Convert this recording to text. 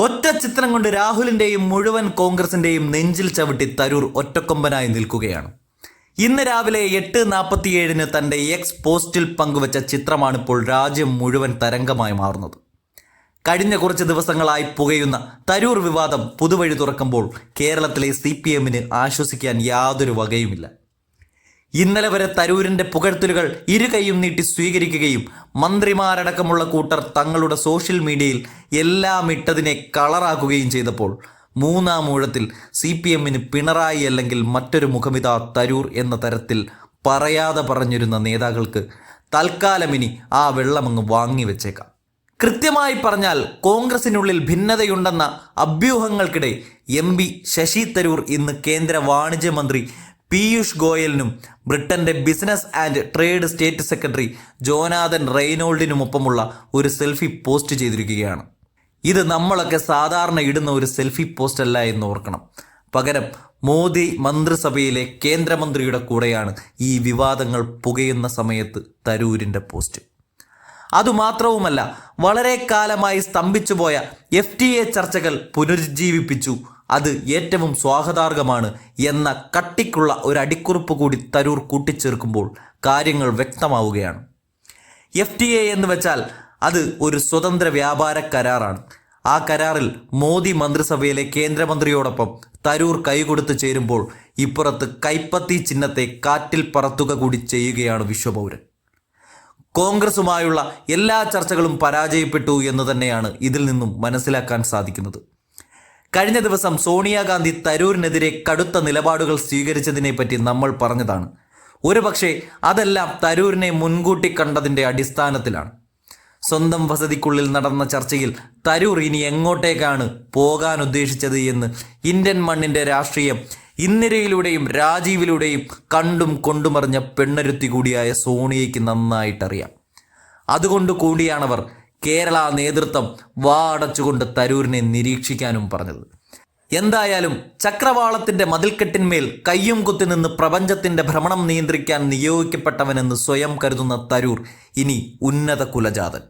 ഒറ്റ ചിത്രം കൊണ്ട് രാഹുലിന്റെയും മുഴുവൻ കോൺഗ്രസിന്റെയും നെഞ്ചിൽ ചവിട്ടി തരൂർ ഒറ്റക്കൊമ്പനായി നിൽക്കുകയാണ്. ഇന്ന് രാവിലെ എട്ട് നാൽപ്പത്തിയേഴിന് തന്റെ എക്സ് പോസ്റ്റിൽ പങ്കുവച്ച ചിത്രമാണിപ്പോൾ രാജ്യം മുഴുവൻ തരംഗമായി മാറുന്നത്. കഴിഞ്ഞ കുറച്ച് ദിവസങ്ങളായി പുകയുന്ന തരൂർ വിവാദം പുതുവഴി തുറക്കുമ്പോൾ കേരളത്തിലെ സി പി എമ്മിന് ആശ്വസിക്കാൻ യാതൊരു വകയുമില്ല. ഇന്നലെ വരെ തരൂരിന്റെ പുകഴ്ത്തലുകൾ ഇരുകൈയും നീട്ടി സ്വീകരിക്കുകയും മന്ത്രിമാരടക്കമുള്ള കൂട്ടർ തങ്ങളുടെ സോഷ്യൽ മീഡിയയിൽ എല്ലാം ഇട്ടതിനെ കളറാക്കുകയും ചെയ്തപ്പോൾ മൂന്നാം ഊഴത്തിൽ സി പി എമ്മിന് പിണറായി അല്ലെങ്കിൽ മറ്റൊരു മുഖമിത തരൂർ എന്ന തരത്തിൽ പറയാതെ പറഞ്ഞിരുന്ന നേതാക്കൾക്ക് തൽക്കാലം ഇനി ആ വെള്ളമങ്ങ് വാങ്ങിവെച്ചേക്കാം കൃത്യമായി പറഞ്ഞാൽ കോൺഗ്രസിനുള്ളിൽ ഭിന്നതയുണ്ടെന്ന അഭ്യൂഹങ്ങൾക്കിടെ എം പി ശശി തരൂർ ഇന്ന് കേന്ദ്ര വാണിജ്യ മന്ത്രി പീയൂഷ് ഗോയലിനും ബ്രിട്ടന്റെ business and trade state secretary Jonathan റെയ്നോൾഡിനുമൊപ്പമുള്ള ഒരു സെൽഫി പോസ്റ്റ് ചെയ്തിരിക്കുകയാണ്. ഇത് നമ്മളൊക്കെ സാധാരണ ഇടുന്ന ഒരു സെൽഫി പോസ്റ്റ് അല്ല എന്ന് ഓർക്കണം. പകരം മോദി മന്ത്രിസഭയിലെ കേന്ദ്രമന്ത്രിയുടെ കൂടെയാണ് ഈ വിവാദങ്ങൾ പുകയുന്ന സമയത്ത് തരൂരിന്റെ പോസ്റ്റ്. അതുമാത്രവുമല്ല വളരെ കാലമായി സ്തംഭിച്ചുപോയ എഫ് ടി എ ചർച്ചകൾ പുനരുജ്ജീവിപ്പിച്ചു. അത് ഏറ്റവും സ്വാഗതാർഹമാണ് എന്ന കട്ടിക്കുള്ള ഒരു അടിക്കുറിപ്പ് കൂടി തരൂർ കൂട്ടിച്ചേർക്കുമ്പോൾ കാര്യങ്ങൾ വ്യക്തമാവുകയാണ്. എഫ് ടി എ എന്ന് വെച്ചാൽ അത് ഒരു സ്വതന്ത്ര വ്യാപാര കരാറാണ്. ആ കരാറിൽ മോദി മന്ത്രിസഭയിലെ കേന്ദ്രമന്ത്രിയോടൊപ്പം തരൂർ കൈകൊടുത്ത് ചേരുമ്പോൾ ഇപ്പുറത്ത് കൈപ്പത്തി ചിഹ്നത്തെ കാറ്റിൽ പറത്തുക കൂടി ചെയ്യുകയാണ് വിശ്വപൗരൻ. കോൺഗ്രസുമായുള്ള എല്ലാ ചർച്ചകളും പരാജയപ്പെട്ടു എന്ന് തന്നെയാണ് ഇതിൽ നിന്നും മനസ്സിലാക്കാൻ സാധിക്കുന്നത്. കഴിഞ്ഞ ദിവസം സോണിയാഗാന്ധി തരൂരിനെതിരെ കടുത്ത നിലപാടുകൾ സ്വീകരിച്ചതിനെ പറ്റി നമ്മൾ പറഞ്ഞതാണ്. ഒരുപക്ഷെ അതെല്ലാം തരൂരിനെ മുൻകൂട്ടി കണ്ടതിന്റെ അടിസ്ഥാനത്തിലാണ്. സ്വന്തം വസതിക്കുള്ളിൽ നടന്ന ചർച്ചയിൽ തരൂർ ഇനി എങ്ങോട്ടേക്കാണ് പോകാൻ ഉദ്ദേശിച്ചത് എന്ന് ഇന്ത്യൻ മണ്ണിന്റെ രാഷ്ട്രീയം ഇന്ദിരയിലൂടെയും രാജീവിലൂടെയും കണ്ടും കൊണ്ടുമറിഞ്ഞ പെണ്ണരുത്തി കൂടിയായ സോണിയയ്ക്ക് നന്നായിട്ടറിയാം. അതുകൊണ്ട് കൂടിയാണവർ കേരള നേതൃത്വം വാടച്ചുകൊണ്ട് തരൂരിനെ നിരീക്ഷിക്കാനും പറഞ്ഞത്. എന്തായാലും ചക്രവാളത്തിന്റെ മതിൽക്കെട്ടിന്മേൽ കയ്യും കുത്തി നിന്ന് പ്രപഞ്ചത്തിന്റെ ഭ്രമണം നിയന്ത്രിക്കാൻ നിയോഗിക്കപ്പെട്ടവനെന്ന് സ്വയം കരുതുന്ന തരൂർ ഇനി ഉന്നത കുലജാതൻ.